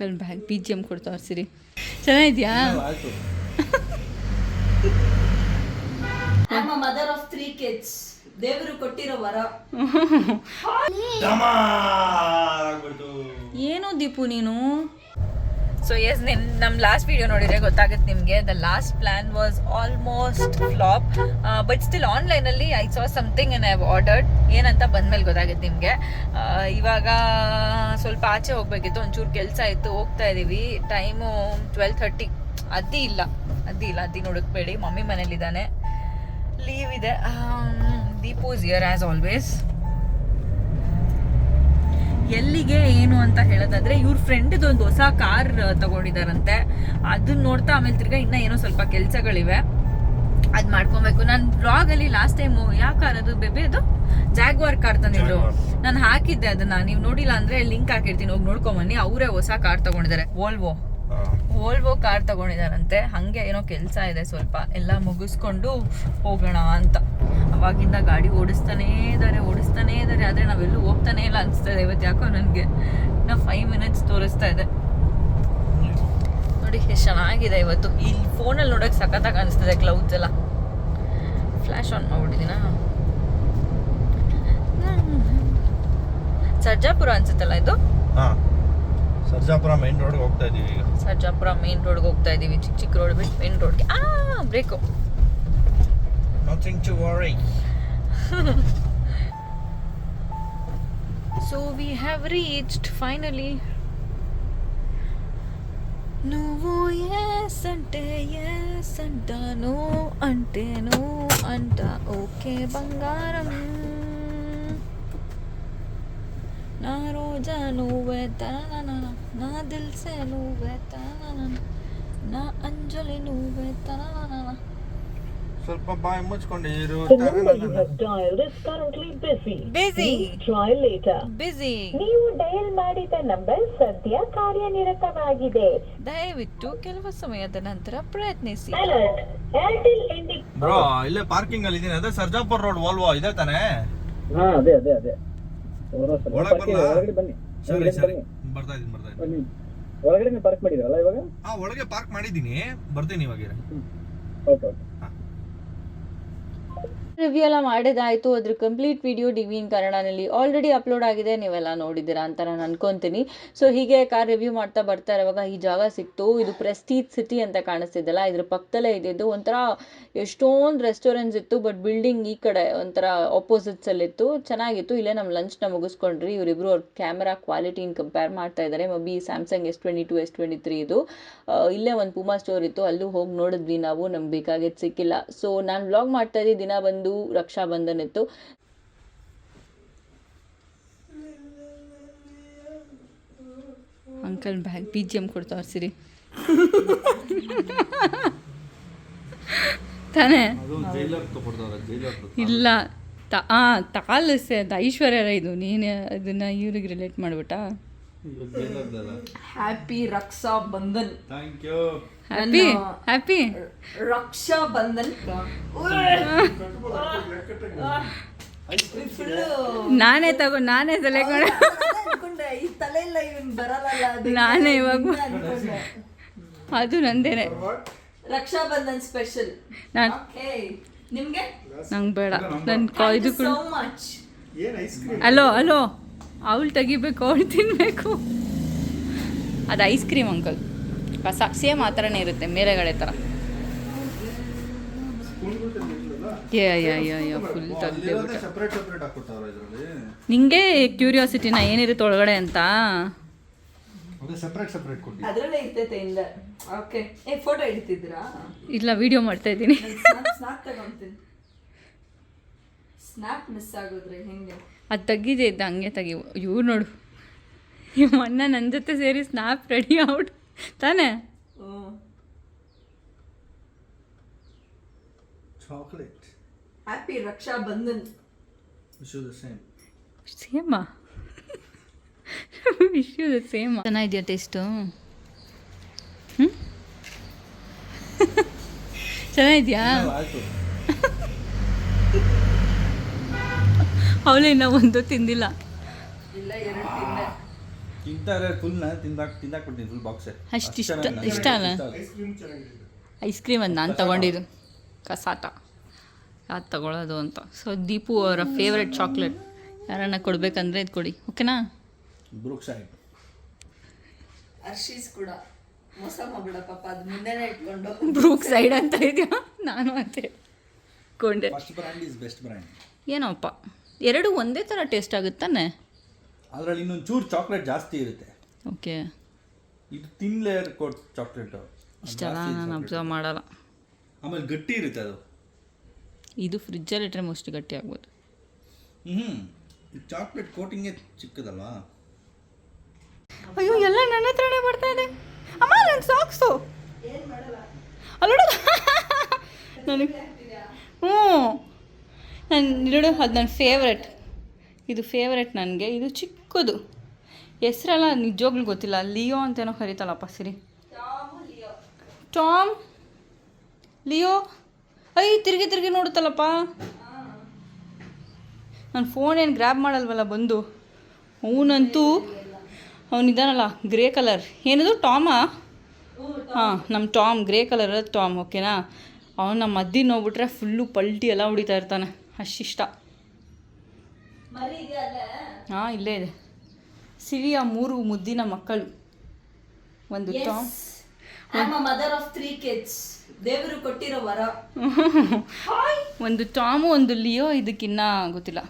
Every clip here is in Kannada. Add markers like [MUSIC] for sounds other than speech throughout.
Uncle bag B G M ಕೊಡ್ತಾ ತೋರಿಸಿರಿ. ಚೆನ್ನಾಗಿದ್ಯಾ? ಮದರ್ ಆಫ್ ತ್ರೀ ಕಿಡ್ಸ್ ದೇವರು ಕೊಟ್ಟಿರೋ ವರ. [LAUGHS] ಏನು ದೀಪು ನೀನು? ಸೊ ಎಸ್ ನಿಮ್ ನಮ್ಮ ಲಾಸ್ಟ್ ವಿಡಿಯೋ ನೋಡಿದ್ರೆ ಗೊತ್ತಾಗುತ್ತೆ ನಿಮಗೆ. The last plan was almost flop but still ಆನ್ಲೈನಲ್ಲಿ I saw something and I have ordered ಏನಂತ ಬಂದ್ಮೇಲೆ ಗೊತ್ತಾಗುತ್ತೆ ನಿಮಗೆ. ಇವಾಗ ಸ್ವಲ್ಪ ಆಚೆ ಹೋಗಬೇಕಿತ್ತು. ಒಂಚೂರು ಕೆಲಸ ಇತ್ತು ಹೋಗ್ತಾ ಇದ್ದೀವಿ ಟೈಮು ಟ್ವೆಲ್ ಥರ್ಟಿ ಅದ್ದಿ ಇಲ್ಲ. ಅದ್ದಿ ಇಲ್ಲ. ಅದ್ದಿ ನೋಡಕ್ಬೇಡಿ ಮಮ್ಮಿ ಮನೇಲಿದ್ದಾನೆ. ಲೀವ್ ಇದೆ. Deepu is here as always ಎಲ್ಲಿಗೆ ಏನು ಅಂತ ಹೇಳೋದಾದ್ರೆ ಇವ್ರ ಫ್ರೆಂಡ್ ಒಂದು ಹೊಸ ಕಾರ್ ತಗೊಂಡಿದಾರಂತೆ. ಅದನ್ನ ನೋಡ್ತಾ ಆಮೇಲೆ ತಿರ್ಗಾ ಇನ್ನ ಏನೋ ಸ್ವಲ್ಪ ಕೆಲ್ಸಗಳಿವೆ. ಅದ್ ಮಾಡ್ಕೊಬೇಕು. ನಾನು ಬ್ಲಾಗ್ ಅಲ್ಲಿ ಲಾಸ್ಟ್ ಟೈಮ್ ಯಾವ ಕಾರ್ ಅದು? ಬೇಬಿ ಅದು? ಜಾಗ್ವಾರ್ ಕಾರ್ ತಂದಿದ್ರು. ನಾನು ಹಾಕಿದ್ದೆ ಅದನ್ನ. ನೀವು ನೋಡಿಲ್ಲ ಅಂದ್ರೆ ಲಿಂಕ್ ಹಾಕಿರ್ತೀನಿ. ಹೋಗಿ ನೋಡ್ಕೊಂಬನ್ನಿ ಅವರೇ ಹೊಸ ಕಾರ್ ತಗೊಂಡಿದ್ದಾರೆ. ವೋಲ್ವೋ ವೋಲ್ವೋ ಕಾರ್ ತಗೊಂಡಿದಾರಂತೆ ಹಂಗೆ ಏನೋ ಕೆಲಸ ಇದೆ ಸ್ವಲ್ಪ. ಎಲ್ಲ ಮುಗಿಸ್ಕೊಂಡು ಹೋಗೋಣ ಅಂತ. ಅವಾಗಿಂದ ಗಾಡಿ ಓಡಿಸ್ತಾನೇ ಇದ್ದಾರೆ ಓಡಿಸ್ತಾನೇ ಇದ್ದಾರೆ ಆದರೆ ನಾವೆಲ್ಲೂ ಹೋಗ್ತಾನೇ ಇಲ್ಲ ಅನಿಸ್ತದೆ ಇವತ್ತು ಯಾಕೋ ನನಗೆ ಇನ್ನು ಫೈವ್ ಮಿನಿಟ್ಸ್ ತೋರಿಸ್ತಾ ಇದೆ. ನೋಡಿ, ಎಷ್ಟು ಚೆನ್ನಾಗಿದೆ ಇವತ್ತು. ಇಲ್ಲಿ ಫೋನಲ್ಲಿ ನೋಡೋಕೆ ಸಖತ್ತಾಗಿ ಅನಿಸ್ತಿದೆ ಕ್ಲೌಡ್ಸ್ ಎಲ್ಲ. ಫ್ಲ್ಯಾಶ್ ಆನ್ ಮಾಡ್ಬಿಟ್ಟಿದ್ದೀನಾ? ಸರ್ಜಾಪುರ ಅನ್ಸುತ್ತಲ್ಲ ಇದು? ಸರ್ಜಾಪುರ ಮೈನ್ ರೋಡ್ ಹೋಗ್ತಾ ಇದೀವಿ ಈಗ ಸರ್ಜಾಪುರ ಮೇನ್ ರೋಡ್ಗೆ ಹೋಗ್ತಾ ಇದೀವಿ ಚಿಕ್ಕ ಚಿಕ್ಕ ರೋಡ್ ಬಿಟ್ಟು ಮೇನ್ ರೋಡ್ಗೆ ಆ break nothing to worry so we have reached finally నువ్వు ఎస్ అంటే ఎస్ అంటాను అంటేను అంట ఓకే బంగారం ನಾ ರೋಜಾ ನೋವೆ ತನ ನಾ ದಿಲ್ಸೆ ನೋವೆ ತನ ನಾ ಅಂಜಲಿ ನೋವೆ ತನ ಸ್ವಲ್ಪ ಬಾಯಿ ಮುಚ್ಕೊಂಡು ಇರು ಬಿಸಿ ಟ್ರೈ ಲೇಟರ್ ಬಿಸಿ ನೀವು ಡಯಲ್ ಮಾಡಿದ ನಂಬರ್ ಸದ್ಯ ಕಾರ್ಯನಿರತವಾಗಿದೆ. ದಯವಿಟ್ಟು ಕೆಲವು ಸಮಯದ ನಂತರ ಪ್ರಯತ್ನಿಸಿ. ಬ್ರೋ ಇಲ್ಲೇ ಪಾರ್ಕಿಂಗ್ ಅಲ್ಲಿ ಇದ್ದೀನಿ ಅದೇ ಸರ್ಜಾಪುರ ರೋಡ್ ವಾಲ್ವಾ ಇದೆ ತಾನೇ? ಹಾ ಅದೇ ಅದೇ ಅದೇ. ಒಳಗಡೆ ಬನ್ನಿ. ಸರಿ ಒಳಗಡೆ ಸರಿ. ಬನ್ನಿ. ಬರ್ತಾ ಇದೀನಿ ಬರ್ತಾ ಇದೀನಿ. ಬನ್ನಿ. ಒಳಗಡೆ ಪಾರ್ಕ್ ಮಾಡಿದ್ರಲ್ಲ ಇವಾಗ? ಹಾ ಒಳಗೆ ಪಾರ್ಕ್ ಮಾಡಿದೀನಿ ಬರ್ತೀನಿ ಇವಾಗ ಓಕೆ ಓಕೆ ರಿವ್ಯೂ ಎಲ್ಲ ಮಾಡಿದಾಯಿತು. ಅದ್ರ ಕಂಪ್ಲೀಟ್ ವಿಡಿಯೋ ಡಿ ವಿನ್ ಕನ್ನಡನಲ್ಲಿ ಆಲ್ರೆಡಿ ಅಪ್ಲೋಡ್ ಆಗಿದೆ. ನೀವೆಲ್ಲ ನೋಡಿದ್ದೀರಾ ಅಂತ ನಾನು ಅನ್ಕೊಂತೀನಿ. ಸೊ ಹೀಗೆ ಕಾರ್ ರಿವ್ಯೂ ಮಾಡ್ತಾ ಬರ್ತಾ ಇರುವಾಗ ಈ ಜಾಗ ಸಿಕ್ತು. ಇದು ಪ್ರೆಸ್ಟೀಜ್ ಸಿಟಿ ಅಂತ ಕಾಣಿಸ್ತಿದ್ದಲ್ಲ ಇದ್ರ ಪಕ್ಕದಲ್ಲೇ ಇದ್ದಿದ್ದು ಒಂಥರ ಎಷ್ಟೊಂದು ರೆಸ್ಟೋರೆಂಟ್ಸ್ ಇತ್ತು ಬಟ್ ಬಿಲ್ಡಿಂಗ್ ಈ ಕಡೆ ಒಂಥರ ಆಪೋಸಿಟ್ಸಲ್ಲಿತ್ತು ಚೆನ್ನಾಗಿತ್ತು. ಇಲ್ಲೇ ನಮ್ಮ ಲಂಚ್ನ ಮುಗಿಸ್ಕೊಂಡ್ರಿ. ಇವರಿಬ್ರು ಅವ್ರ ಕ್ಯಾಮ್ರಾ ಕ್ವಾಲಿಟಿನ ಕಂಪೇರ್ ಮಾಡ್ತಾ ಇದ್ದಾರೆ maybe Samsung S twenty two S twenty three ಇದು ಇಲ್ಲೇ ಒಂದು ಪೂಮಾ ಸ್ಟೋರ್ ಇತ್ತು. ಅಲ್ಲೂ ಹೋಗಿ ನೋಡಿದ್ವಿ ನಾವು. ನಮ್ಗೆ ಬೇಕಾಗಿದ್ದು ಸಿಕ್ಕಿಲ್ಲ. ಸೊ ನಾನು ವ್ಲಾಗ್ ಮಾಡ್ತಾ ಇದ್ದೀನಿ. ದಿನ ಬಂದು ರಕ್ಷಾ ಬಂಧನ್ ಇತ್ತು uncle bag B G M ಕೊಡ್ತಾವ್ರ ಸಿರಿ ತಾನೇ? ಅದು ಇಲ್ಲ ತ ಆ ತಾಲಸೆ ಅದು ಐಶ್ವರ್ಯ ಇದು. ನೀನು ಅದನ್ನ ಇವ್ರಿಗೆ relate ಮಾಡ್ಬಿಟ್ಟಾ? Happy Raksha Bandhan thank you happy happy Raksha Bandhan ನಾನೇ ತಗೋ ನಾನೇ ಸೆಲೆಕ್ಟ್ ಮಾಡಿ ಈ ತಲೆ ಇಲ್ಲ ಇವನ್ ಬರಲ್ಲ ಅದಕ್ಕೆ ನಾನೇ ಇವಾಗ ಅದು ನಂದೇನೆ. ರಕ್ಷಾ ಬಂಧನ್ ಸ್ಪೆಷಲ್ ನಾನು ಓಕೆ ನಿಮ್ಗೆ? ನಂಗೆ ಬೇಡ. ನನ್ನ ಕಾಯ್ದು ಇದು ಸೋ ಮಚ್ ಅಲೋ ಅಲೋ. ಅವಳು ತೆಗಿಬೇಕು ಅವಳು ತಿನ್ನಬೇಕು ಅದು ಐಸ್ ಕ್ರೀಮ್ ಅಂಕಲ್ ಕಸ ಸೇಮ್ ಆ ಥರನೇ ಇರುತ್ತೆ ಮೇಲೆಗಡೆ ಥರ ಫುಲ್ ತೆಗ್ದೇಬಿಟ್ಟೆ ಸೆಪರೇಟ್ ಸೆಪರೇಟ್ ಹಾಕ್ಕೊಡ್ತಾರ ಇದರಲ್ಲಿ. ನಿಂಗೆ ಕ್ಯೂರಿಯಾಸಿಟಿನ ಏನಿರುತ್ತೆ ಒಳಗಡೆ ಅಂತ? ಅದೇ ಸೆಪರೇಟ್ ಸೆಪರೇಟ್ ಕೊಡಿ ಅದ್ರಲ್ಲೇ ಇರ್ತೈತೆ ಇಂದ ಓಕೆ ಏ ಫೋಟೋ ಹಿಡಿತಿದ್ದೀರಾ? ಇಲ್ಲ ವಿಡಿಯೋ ಮಾಡ್ತಾ ಇದ್ದೀನಿ. ಸ್ನಾಪ್ ತಗೊಂತೀನಿ. ಸ್ನಾಪ್ ಮಿಸ್ ಆಗೋದ್ರೆ ಹೆಂಗೆ? ಅದು ತೆಗಿದೆ ಇದ್ದ ಹಂಗೆ ತೆಗಿ ಇವ್ರು ನೋಡು. ಇವ್ ಅಣ್ಣ ನನ್ನ ಜೊತೆ ಸೇರಿ ಸ್ನಾಪ್ ರೆಡಿ ಔಟ್ ತಾನೇ? Chocolate happy Raksha Bandhan wish the same ಸೇಮಾ wish you same ಚೆನ್ನಾಗಿದೆಯಾ ಟೇಸ್ಟು ಹ್ಞೂ ಚೆನ್ನಾಗಿದ್ಯಾ? [LAUGHS] ಅವಳು ಇನ್ನೂ ಒಂದು ತಿಂದಿಲ್ಲ. ತಿಂತಾರೆ ಫುಲ್ ನಾನು ತಿಂದಾಕ್ ಬಿಡ್ತೀನಿ ಫುಲ್ ಬಾಕ್ಸೆ ಅಷ್ಟು ಇಷ್ಟ ಇಷ್ಟ ಅಲ್ಲ? ಐಸ್ ಕ್ರೀಮ್ ಅದು ನಾನು ತಗೊಂಡಿದ್ದು. ಕಸಾಟ. ಯಾವ್ದು ತಗೊಳ್ಳೋದು ಅಂತ. ಸೊ ದೀಪು ಅವರ ಫೇವ್ರೆಟ್ ಚಾಕ್ಲೇಟ್ ಯಾರನ್ನ ಕೊಡ್ಬೇಕಂದ್ರೆ ಇದು ಕೊಡಿ. ಓಕೆನಾ ಬ್ರೂಕ್ ಸೈಡ್ ಹರ್ಷೀಸ್ ಕೂಡ. ಮೋಸ ಮಗಳ ಪಾಪ ಅದು ಮುಂದೆನೆ ಇಟ್ಕೊಂಡು. ಬ್ರೂಕ್ ಸೈಡ್ ಅಂತ ಇದೆಯಾ? ನಾನು ಅಂತ ಕೊಂಡೆ first brand is best brand ಏನೋಪ್ಪ? ಎರಡು ಒಂದೇ ಥರ ಟೇಸ್ಟ್ ಆಗುತ್ತಾನೆ? ಅದರಲ್ಲಿ ಇನ್ನೊಂದು ಚೂರು ಚಾಕ್ಲೇಟ್ ಜಾಸ್ತಿ ಇರುತ್ತೆ. ಓಕೆ ಇದು ತಿನ್ ಲೇಯರ್ ಕೋಟ್ ಚಾಕ್ಲೇಟು ಇಷ್ಟೆಲ್ಲ ನಾನು ಅಬ್ಸರ್ವ್ ಮಾಡಲ್ಲ. ಆಮೇಲೆ ಗಟ್ಟಿ ಇರುತ್ತೆ ಅದು. ಇದು ಫ್ರಿಜ್ಜಲ್ಲಿ ಇಟ್ಟರೆ ಮೋಸ್ಟ್ ಗಟ್ಟಿ ಆಗ್ಬೋದು. ಹ್ಞೂ ಚಾಕ್ಲೇಟ್ ಕೋಟಿಂಗೇ ಚಿಕ್ಕದಲ್ವಾ? ಅಯ್ಯೋ ಎಲ್ಲ ನನ್ನ ಹತ್ರನೇ ಬರ್ತಾ ಇದೆ. ಅಮ್ಮ ನನ್ನ ಸಾಕ್ಸು ಅಲ್ಲೋಡ ನನಗೆ ಹ್ಞೂ. ನಾನು ಇಲ್ಲೋಡು ಅದು ನನ್ನ ಫೇವ್ರೆಟ್ ಇದು ಫೇವ್ರೆಟ್ ನನಗೆ. ಇದು ಚಿಕ್ಕದು ಹೆಸ್ರೆಲ್ಲ ನಿಜವಾಗ್ಲೂ ಗೊತ್ತಿಲ್ಲ. ಲಿಯೋ ಅಂತೇನೋ ಕರೀತಲ್ಲಪ್ಪ ಸಿರಿ. Tom Leo. ಐ, ತಿರುಗಿ ತಿರುಗಿ ನೋಡುತ್ತಲ್ಲಪ್ಪ. ನನ್ನ ಫೋನ್ ಏನು ಗ್ರ್ಯಾಬ್ ಮಾಡಲ್ವಲ್ಲ ಬಂದು. ಅವನಂತೂ ಅವನಿದ್ದಾನಲ್ಲ ಗ್ರೇ ಕಲರ್ ಏನದು, ಟಾಮಾ? ಹಾಂ ನಮ್ಮ ಟಾಮ್ ಗ್ರೇ ಕಲರ್ ಟಾಮ್ ಓಕೆನಾ ಅವನು ನಮ್ಮ ಮದ್ದಿನ ನೋಡ್ಬಿಟ್ರೆ ಫುಲ್ಲು ಪಲ್ಟಿ ಎಲ್ಲ ಹೊಡಿತಾ ಇರ್ತಾನೆ. ಅಷ್ಟಿಷ್ಟ ಹಾಂ ಇಲ್ಲೇ ಇದೆ. ಸಿರಿಯ ಮೂರು ಮುದ್ದಿನ ಮಕ್ಕಳು. ಒಂದು Tom. Mother of three kids ದೇವರು ಕೊಟ್ಟಿರೋ ವರ. [LAUGHS] ಒಂದು ಟಾಮು ಒಂದು ಲಿಯೋ ಇದಕ್ಕಿನ್ನ ಗೊತ್ತಿಲ್ಲ.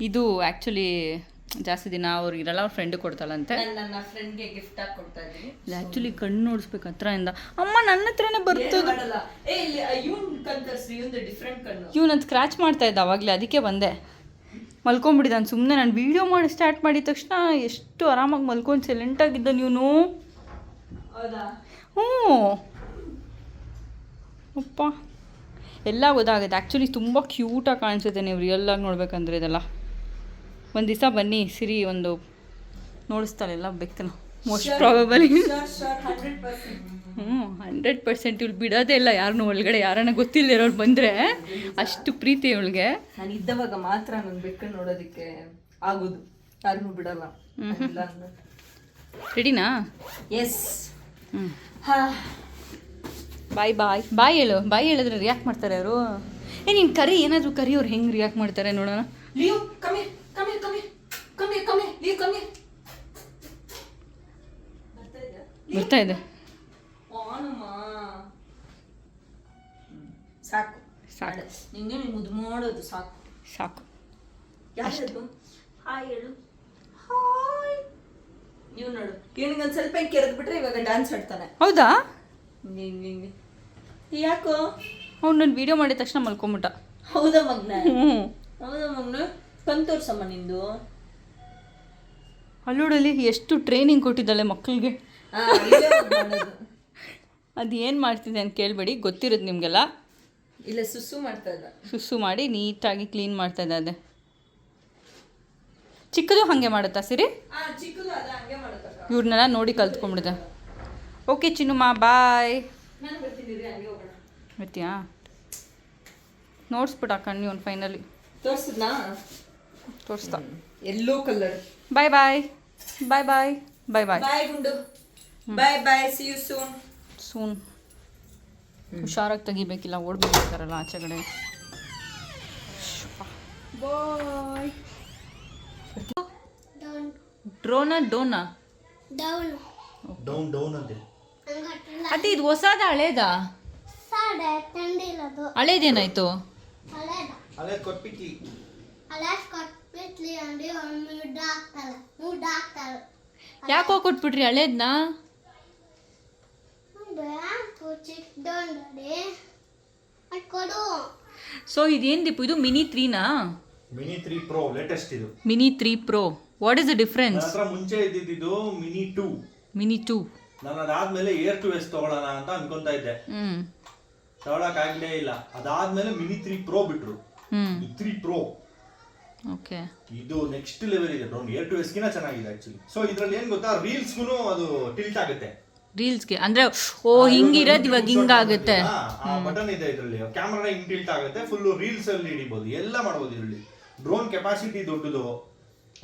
ಇದು ಆ್ಯಕ್ಚುಲಿ ಜಾಸ್ತಿ ದಿನ ಅವ್ರು ಇರಲ್ಲ ಅವ್ರ ಫ್ರೆಂಡ್ ಕೊಡ್ತಾಳಂತೆ. ನಾನು ನನ್ನ ಫ್ರೆಂಡ್ಗೆ ಗಿಫ್ಟ್ ಆಗಿ ಕೊಡ್ತಾ ಇದ್ದೀನಿ. ಆ್ಯಕ್ಚುಲಿ ಕಣ್ಣು ನೋಡಿಸ್ಬೇಕು ಹತ್ರದಿಂದ ಅಮ್ಮ ನನ್ನ ಹತ್ರನೇ ಬರ್ತದೆ. ಸ್ಕ್ರಾಚ್ ಇವನ್ ಡಿಫ್ರೆಂಟ್ ಕಣ್ಣು. ಸ್ಕ್ರ್ಯಾಚ್ ಮಾಡ್ತಾ ಇದ್ದ ಅವಾಗಲೇ ಅದಕ್ಕೆ ಬಂದೆ. ಮಲ್ಕೊಂಬಿಟ್ಟಿದ್ದಾನೆ ಸುಮ್ಮನೆ ನಾನು ವೀಡಿಯೋ ಮಾಡಿ ಸ್ಟಾರ್ಟ್ ಮಾಡಿದ ತಕ್ಷಣ ಎಷ್ಟು ಆರಾಮಾಗಿ ಮಲ್ಕೊಂಡು ಸೈಲೆಂಟಾಗಿದ್ದ ನೀವು ಹ್ಞೂ. ಅಪ್ಪ. ಎಲ್ಲ ಗೊತ್ತಾಗುತ್ತೆ. ಆ್ಯಕ್ಚುಲಿ ತುಂಬ ಕ್ಯೂಟಾಗಿ ಕಾಣಿಸುತ್ತೆ ನೀವು ರಿಯಲ್ಲಾಗಿ ನೋಡ್ಬೇಕಂದ್ರೆ ಇದೆಲ್ಲ. ಒಂದು ದಿವಸ ಬನ್ನಿ ಸಿರಿ ಒಂದು ನೋಡಿಸ್ತಾಳೆಲ್ಲ ಬೆಕ್ಕನ ಮೋಸ್ಟ್ ಪ್ರಾಬಬಲಿ ಹ್ಞೂ ಹಂಡ್ರೆಡ್ ಪರ್ಸೆಂಟ್ ಇವಳು ಬಿಡೋದೇ ಇಲ್ಲ. ಯಾರನ್ನೂ ಒಳಗಡೆ ಯಾರನ್ನ ಗೊತ್ತಿಲ್ಲದಿರೋರು ಬಂದರೆ ಅಷ್ಟು ಪ್ರೀತಿ ಇವಳಿಗೆ. ನಾನು ಇದ್ದವಾಗ ಮಾತ್ರ ನನ್ನ ಬೆಕ್ಕನ್ನು ನೋಡೋದಕ್ಕೆ ಆಗೋದು. ಯಾರನ್ನೂ ಬಿಡಲ್ಲ. ರೆಡಿನಾ ಎಸ್ ಬಾಯ್ ಬಾಯ್ ಬಾಯ್ ಹೇಳು. ಬಾಯ್ ಹೇಳಿದ್ರೆ ರಿಯಾಕ್ಟ್ ಮಾಡ್ತಾರೆ ಅವರು. ಏ ನೀನು ಕರಿ ಏನಾದರೂ ಕರಿ ಅವ್ರು ಹೆಂಗೆ ರಿಯಾಕ್ಟ್ ಮಾಡ್ತಾರೆ ನೋಡೋಣ. ಬರ್ತಾ ಇದೆ. ಸಾಕು. ಸಾಕು. ಯಾರು ಹಾಯ್ ಹೇಳು. ಹಾಯ್. ನೀವು ನೋಡು. ಇವನಿಗೆ ಒಂದು ಸ್ವಲ್ಪ ಹಿಂಗೆ ಕೆರೆದು ಬಿಟ್ರೆ ಇವಾಗ ಡ್ಯಾನ್ಸ್ ಆಡ್ತಾನೆ. ಹೌದಾ? ಹಿಂಗೆ ಯಾಕೋ? ಅವ್ನು ನಾನು ವಿಡಿಯೋ ಮಾಡಿದ ತಕ್ಷಣ ಮಲ್ಕೊಂಬಿಟ್ಟ. ಹೌದಾ ಮಗ್ನ? ಹ್ಞೂ ಹೌದಾ ಮಗ್ನ? ಕಣ್ ತೋರ್ಸಮ್ಮ ನಿಂದು. ಅಲ್ಲೋಡಲ್ಲಿ ಎಷ್ಟು ಟ್ರೈನಿಂಗ್ ಕೊಟ್ಟಿದ್ದಾಳೆ ಮಕ್ಕಳಿಗೆ. ಅದು ಏನು ಮಾಡ್ತಿದೆ ಅಂತ ಕೇಳಬೇಡಿ ಗೊತ್ತಿರೋದು ನಿಮಗೆಲ್ಲ. ಇಲ್ಲ ಸುಸ್ಸು ಮಾಡ್ತಾ ಇದ್ದ ಸುಸ್ಸು ಮಾಡಿ ನೀಟಾಗಿ ಕ್ಲೀನ್ ಮಾಡ್ತಾ ಇದ್ದ ಅದೇ. ಚಿಕ್ಕದು ಹಾಗೆ ಮಾಡುತ್ತಾ ಸಿರಿ? ಇವ್ರನ್ನೆಲ್ಲ ನೋಡಿ ಕಲ್ತ್ಕೊಂಡ್ಬಿಡಿದೆ ಓಕೆ ಚಿನ್ನುಮ್ಮ ಬಾಯ್ ಬರ್ತೀಯಾ? ನೋಡ್ಸ್ಬಿಟ್ಟು ಹಾಕೊಂಡು ಒಂದು ಫೈನಲಿ ತೋರ್ಸಿದ್ನಾ? ತೋರಿಸ್ತಾ. Yellow colour bye bye bye bye bye bye bye bye bye see you soon soon ಹುಷಾರಾಗಿ ತೆಗಿಬೇಕಿಲ್ಲ ಓಡ್ಬಿಟ್ಟಿರ್ತಾರಲ್ಲ ಆಚೆಗಡೆ ಬಾಯ್. ಡ್ರೋನ ಡೋನಾ? ಡೌನ್. ಡೌನ್ ಅಂತೆ ಅದೇ. ಇದು ಹೊಸದ ಹಳೇದ? ಹಳೇದೇನಾಯ್ತು? ಯಾಕೋ ಕೊಟ್ಬಿಟ್ರಿ ಹಳೇದ್ನ ಬ್ಯಾಂಕು ಚಿಕ್ಕದೊಂದಡಿ ಅದು ಕೊಡು ಸೊ ಇದೇನು ದೀಪು ಇದು? ಮಿನಿ ತ್ರೀನಾ ಮಿನಿ ತ್ರೀ ಪ್ರೋ ಲೇಟೆಸ್ಟ್ ಇದು. Mini three pro what is the difference ಹತ್ರ ಮುಂಚೆ ಇದ್ದಿದ್ದು ಮಿನಿ ಟೂ ಮಿನಿ ಟೂ ನಾನು ಅದಾದ್ಮೇಲೆ ಏರ್ ಟು ಎಸ್ ತಗೊಳ್ಳೋಣ ಅಂತ ಅನ್ಕೊಂತಾ ಇದ್ದೆ. ಹ್ಮ್. ತಗೊಳಕ್ ಆಗ್ಲೇ ಇಲ್ಲ. ಅದಾದ್ಮೇಲೆ ಮಿನಿ ತ್ರೀ ಪ್ರೋ ಬಿಟ್ರು. ಹ್ಮ್. ತ್ರೀ ಪ್ರೋ ಓಕೆ ಇದು ನೆಕ್ಸ್ಟ್ ಲೆವೆಲ್ ಇದೆ ಏರ್ ಟು ಎಸ್ ಗಿನ ಚೆನ್ನಾಗಿದೆ ಆಕ್ಚುಲಿ ಸೊ ಇದ್ರಲ್ಲಿ ಏನ್ ಗೊತ್ತಾ? ರೀಲ್ಸ್ಗೂ ಅದು ಟಿಲ್ಟ್ ಆಗುತ್ತೆ. ರೀಲ್ಸ್ಗೆ ಅಂದರೆ ಓ ಹಿಂಗಿರೋದು ಇವಾಗ ಹಿಂಗಾಗುತ್ತೆ. ಬಟನ್ ಇದೆ ಇದರಲ್ಲಿ. ಕ್ಯಾಮ್ರಾ ಹಿಂಗ್ ಟಿಲ್ಟ್ ಆಗುತ್ತೆ ಫುಲ್ ರೀಲ್ಸ್ ಅಲ್ಲಿ ಹಿಡಿಬಹುದು ಎಲ್ಲ ಮಾಡಬಹುದು ಇದರಲ್ಲಿ. ಡ್ರೋನ್ ಕೆಪಾಸಿಟಿ ದೊಡ್ಡದು.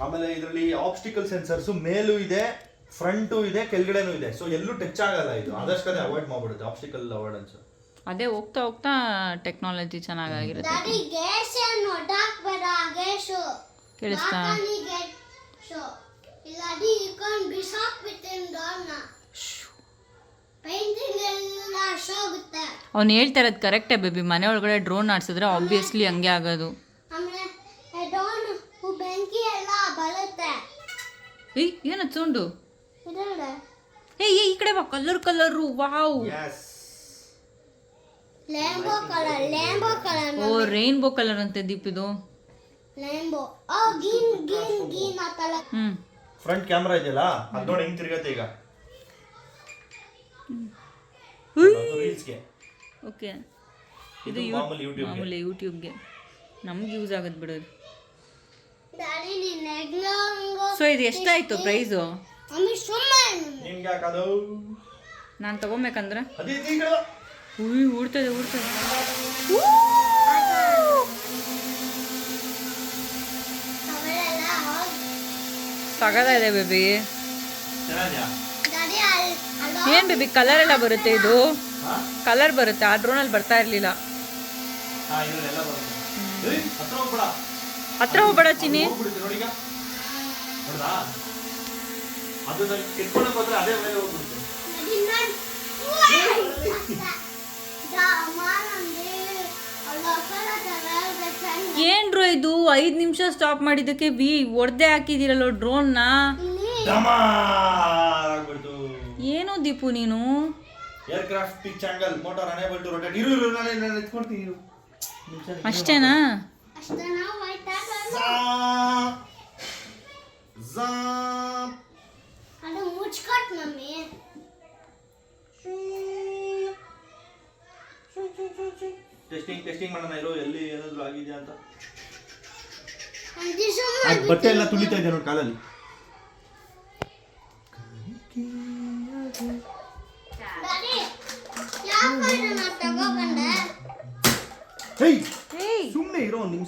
ಆಮೇಲೆ ಇದರಲ್ಲಿ ಆಬ್ಸ್ಟಿಕಲ್ ಸೆನ್ಸರ್ಸ್ ಮೇಲೂ ಇದೆ ಫ್ರಂಟು ಇದೆ ಕೆಳಗಡೆನೂ ಇದೆ. ಸೊ ಎಲ್ಲೂ ಟಚ್ ಆಗಲ್ಲ ಇದು. ಆದಷ್ಟು ಕಡೆ ಅವಾಯ್ಡ್ ಮಾಡ್ಬಿಡುತ್ತೆ ಆಬ್ಸ್ಟಿಕಲ್ ಅವಾಯ್ಡೆನ್ಸ್ ಅದೇ ಹೋಗ್ತಾ ಹೋಗ್ತಾ ಟೆಕ್ನಾಲಜಿ ಚೆನ್ನಾಗಿರುತ್ತೆ ಕೇಳಿಸ್ತಾ ಅವ್ನು ಹೇಳ್ತಾ ಇರೋದು ಕರೆಕ್ಟೇ ಬೇಬಿ ಮನೆ ಒಳಗಡೆ ಡ್ರೋನ್ ಆಡಿಸಿದ್ರೆ ಆಬ್ವಿಯಸ್ಲಿ ಹಂಗೆ ಆಗೋದು. ಏನು ಏಯ್ ಏನದು ಸೌಂಡು? ಏಯ್ ಈ ಕಡೆ ಬಾ colour colour wow. Yes Lambo colour Lambo colour oh rainbow colour ಅಂತೆ ದೀಪ್ ಇದು. ಲೇಂಬೋ ಓ ಗೀನ್ ಗೀನ್ ಗೀನ್ ಆತಲ್ಲ ಹ್ಮ್. ಫ್ರಂಟ್ ಕ್ಯಾಮ್ರಾ ಇದೆಯಲ್ಲ? ಅದ್ ನೋಡಿ ಹೆಂಗ್ ತಿರ್ಗತ್ತೆ ಈಗ. ರೀಲ್ಸ್ಗೆ ಓಕೆ. ಇದು ಮಾಮೂಲಿ ಯೂಟ್ಯೂಬ್ ಮಾಮೂಲಿ ಯೂಟ್ಯೂಬ್ಗೆ ನಮ್ಗೆ ಯೂಸ್ ಆಗೋದು ಬಿಡೋದು ಸೊ ಇದು ಎಷ್ಟಾಯ್ತು ಪ್ರೈಸು ನಿಮ್ಗೆ ಯಾಕದು ನಾನು ತಗೊಬೇಕಂದ್ರೆ? ಅದಿತಿ ಕಡೆ. ಉಯ್ ಉಡ್ತದೆ ಉಡ್ತದೆ. ಸಗದ ಇದೆ ಬೇಬಿ ಅಲ್ಲ ಏನ್ ಬೇಬಿ ಕಲರ್ ಎಲ್ಲ ಬರುತ್ತೆ ಇದು? ಕಲರ್ ಬರುತ್ತೆ ಆ ಡ್ರೋನಲ್ಲಿ ಬರ್ತಾ ಇರಲಿಲ್ಲ. ಹತ್ರ ಹೋಗ್ಬೇಡ. ಚಿನ್ನಿ. ಏನ್ರು ಇದು? ಐದ್ ನಿಮಿಷ ಸ್ಟಾಪ್ ಮಾಡಿದ್ದಕ್ಕೆ ಬಿ ಒಡ್ದೆ ಹಾಕಿದಿರಲ್ಲ ಡ್ರೋನ್ನ ನಾ? ಡಮಾರ್ ಆಗ್ಬಿಡ್ತು. ಏನು ದೀಪು ನೀನು? Aircraft pitch angle motor enable to rotate ಇರು ಇರು ನಾನು ನಾನು ಎತ್ಕೊಡ್ತೀನಿ ಇರು. ಅಷ್ಟೇನಾ? ಅದು ಮುಚ್ಕೊಟ್ ಮಮ್ಮಿ. ಟೆಸ್ಟಿಂಗ್ ಟೆಸ್ಟಿಂಗ್ ಮಾಡೋಣ ಇರೋ ಎಲ್ಲಿ ಏನಾದರೂ ಆಗಿದೆಯಾ ಅಂತ. ಬಟ್ಟೆ ಎಲ್ಲ ತುಳಿತಾ ಇದೆ ನೋಡಿ ಕಾಲಲ್ಲಿ. ಯಾಕೆ ನಾ